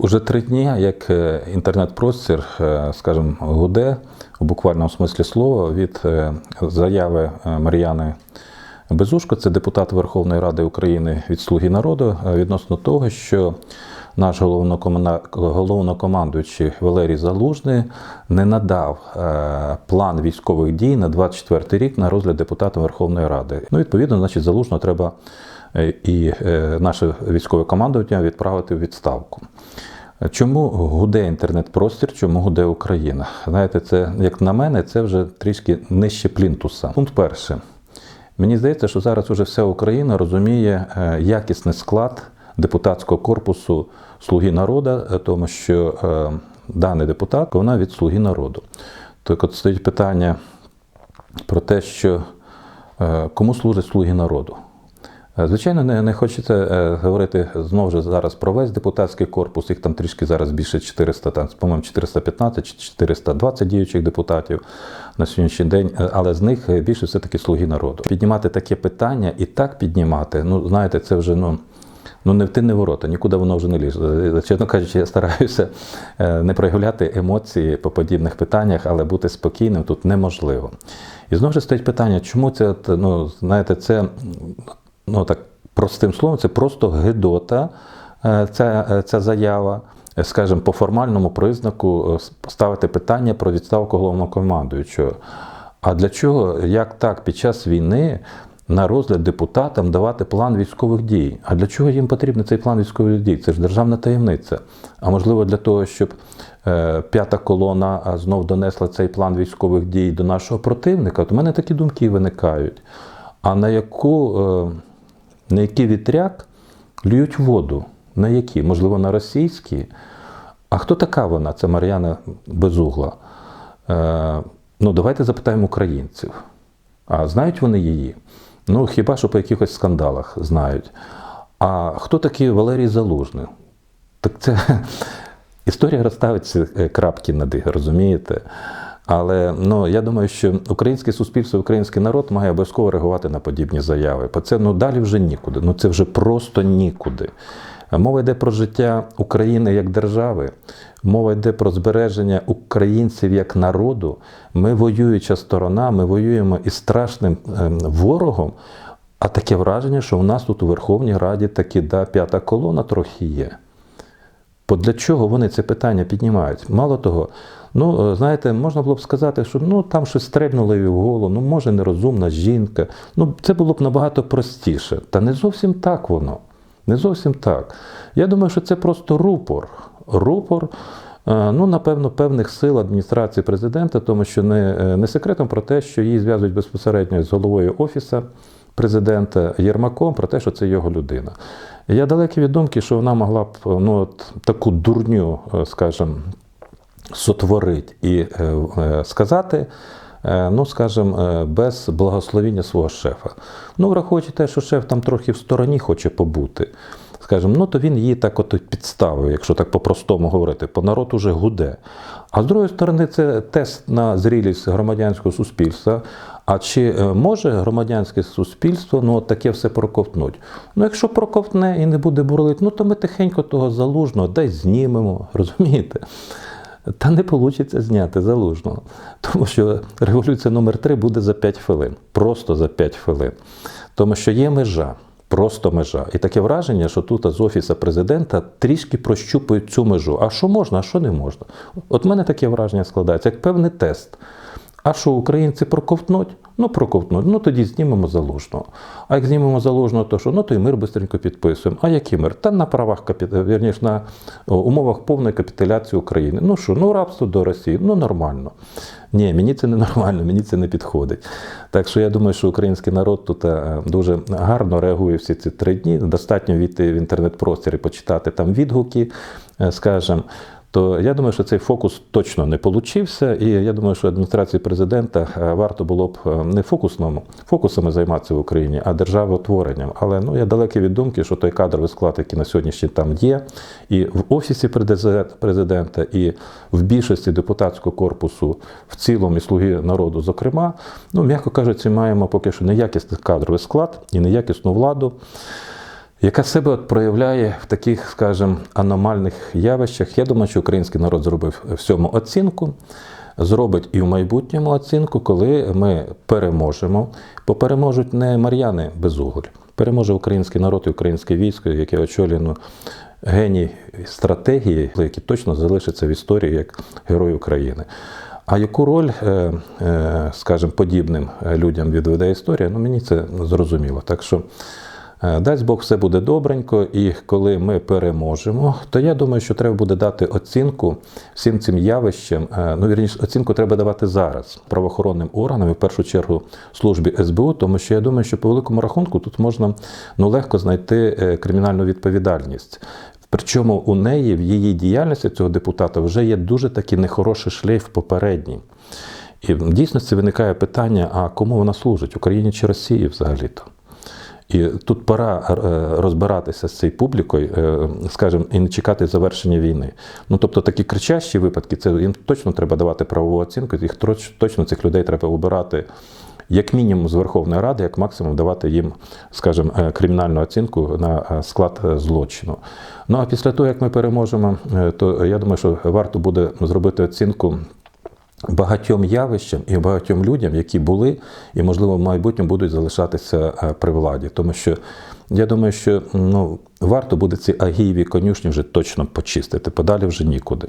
Уже три дні, як е, інтернет-простір, е, скажімо, гуде у буквальному смислі слова від е, заяви Мар'яни Безушко, це депутат Верховної Ради України від Слуги народу, відносно того, що наш головнокомандуючий Валерій Залужний не надав план військових дій на 24 рік на розгляд депутата Верховної Ради. Ну, відповідно, значить, залужно треба і наше військове командування відправити в відставку. Чому гуде інтернет-простір, чому гуде Україна? Знаєте, це, як на мене, це вже трішки нижче плінтуса. Пункт перший. Мені здається, що зараз уже вся Україна розуміє е, якісний склад депутатського корпусу Слуги народу, е, тому що е, даний депутат вона від Слуги народу. Так от стоїть питання про те, що кому служать слуги народу. Е, Звичайно, не, не хочеться е, говорити знову ж зараз про весь депутатський корпус. Їх там трішки зараз більше 400, там, по-моєму, 415 чи 420 діючих депутатів на сьогоднішній день, е, але з них більше все-таки слуги народу. Піднімати таке питання і так піднімати, ну знаєте, це вже ну. Ну, не в ти, не ворота, нікуди воно вже не лізе. Е, Чесно кажучи, я стараюся не проявляти емоції по подібних питаннях, але бути спокійним тут неможливо. І знову ж стоїть питання, чому це, ну, знаєте, це ну так простим словом, це просто гидота, е, ця, е, ця заява. Е, Скажімо, по формальному признаку ставити питання про відставку головнокомандуючого. А для чого, як так, під час війни на розгляд депутатам давати план військових дій? А для чого їм потрібен цей план військових дій? Це ж державна таємниця. А можливо, для того, щоб п'ята колона знов донесла цей план військових дій до нашого противника, то в мене такі думки виникають. А на яку, на який вітряк льють воду? На які? Можливо, на російські? А хто така вона? Це Мар'яна Безугла. Е, ну, давайте запитаємо українців. А знають вони її? Ну, хіба що по якихось скандалах знають. А хто такий Валерій Залужний? Так це історія розставить е, крапки над розумієте? Але ну, я думаю, що українське суспільство, український народ має обов'язково реагувати на подібні заяви. Бо це ну, далі вже нікуди. Ну це вже просто нікуди. Мова йде про життя України як держави, мова йде про збереження українців як народу. Ми воююча сторона, ми воюємо із страшним ем, ворогом. А таке враження, що у нас тут у Верховній Раді таки да, п'ята колона трохи є. Бо для чого вони це питання піднімають? Мало того, ну е, знаєте, можна було б сказати, що ну там щось стрельнуло їй в голову, ну може нерозумна жінка. Ну це було б набагато простіше. Та не зовсім так воно. Не зовсім так. Я думаю, що це просто рупор. Рупор, е, ну, напевно, певних сил адміністрації президента, тому що не, е, не секретом про те, що її зв'язують безпосередньо з головою офісу президента Єрмаком про те, що це його людина. Я далекий від думки, що вона могла б ну, от, таку дурню, скажімо, сотворити і е, е, сказати, е, ну, скажімо, без благословіння свого шефа. Ну, враховуючи те, що шеф там трохи в стороні хоче побути, скажімо, ну то він її так от підставив, якщо так по-простому говорити, бо народ уже гуде. А з другої сторони, це тест на зрілість громадянського суспільства. А чи може громадянське суспільство ну, от таке все проковтнуть? Ну, якщо проковтне і не буде бурлити, ну то ми тихенько того залужного дай знімемо, розумієте? Та не вийде зняти залужного. Тому що революція номер 3 буде за 5 хвилин. Просто за 5 хвилин. Тому що є межа, просто межа. І таке враження, що тут з офісу президента трішки прощупують цю межу. А що можна, а що не можна? От в мене таке враження складається, як певний тест. А що українці проковтнуть? Ну, проковтнуть. Ну тоді знімемо залужного. А як знімемо залужного, то що? Ну то і мир швидко підписуємо. А який мир? Та на правах капі... вірніш, на умовах повної капітуляції України. Ну що, ну рабство до Росії, ну нормально. Ні, мені це не нормально, мені це не підходить. Так що я думаю, що український народ тут е, дуже гарно реагує всі ці три дні. Достатньо війти в інтернет-простір і почитати там відгуки, е, скажімо. То я думаю, що цей фокус точно не получився, і я думаю, що адміністрації президента е, варто було б е, не фокусному фокусами займатися в Україні, а державотворенням. Але ну я далекий від думки, що той кадровий склад, який на сьогоднішній там є, і в офісі президента, і в більшості депутатського корпусу в цілому і слуги народу, зокрема, ну м'яко кажучи, маємо поки що неякісний кадровий склад і неякісну владу. Яка себе от проявляє в таких, скажімо, аномальних явищах. Я думаю, що український народ зробив всьому оцінку, зробить і в майбутньому оцінку, коли ми переможемо. Бо переможуть не Мар'яни Безуголь, переможе український народ і українське військо, яке очолює ну, геній стратегії, які точно залишаться в історії як герой України. А яку роль, е, е, скажімо, подібним людям відведе історія, ну мені це зрозуміло. Так що дасть Бог все буде добренько, і коли ми переможемо, то я думаю, що треба буде дати оцінку всім цим явищам. Е, Ну, вірніше, оцінку треба давати зараз правоохоронним органам, і в першу чергу службі СБУ, тому що я думаю, що по великому рахунку тут можна ну, легко знайти е, кримінальну відповідальність. Причому у неї в її діяльності цього депутата вже є дуже такий нехороший шлейф попередній. І в дійсності виникає питання: а кому вона служить? Україні чи Росії взагалі-то? І тут пора е, розбиратися з цією публікою, е, скажімо, і не чекати завершення війни. Ну тобто такі кричащі випадки, це їм точно треба давати правову оцінку, їх точно цих людей треба обирати. Як мінімум з Верховної Ради, як максимум давати їм, скажімо, е, кримінальну оцінку на склад злочину. Ну а після того, як ми переможемо, то я думаю, що варто буде зробити оцінку багатьом явищам і багатьом людям, які були і, можливо, в майбутньому будуть залишатися е, при владі. Тому що я думаю, що ну, варто буде ці агієві конюшні вже точно почистити, подалі вже нікуди.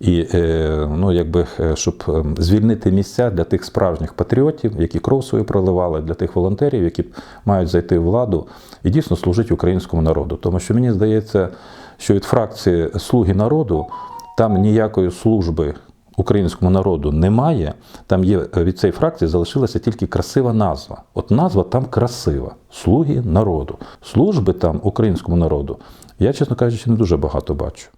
І е, ну, якби, е, щоб звільнити місця для тих справжніх патріотів, які кров свою проливали, для тих волонтерів, які мають зайти в владу і дійсно служити українському народу. Тому що мені здається, що від фракції Слуги народу там ніякої служби українському народу немає. Там є е, від цієї фракції залишилася тільки красива назва. От назва там красива. Слуги народу. Служби там українському народу. Я, чесно кажучи, не дуже багато бачу.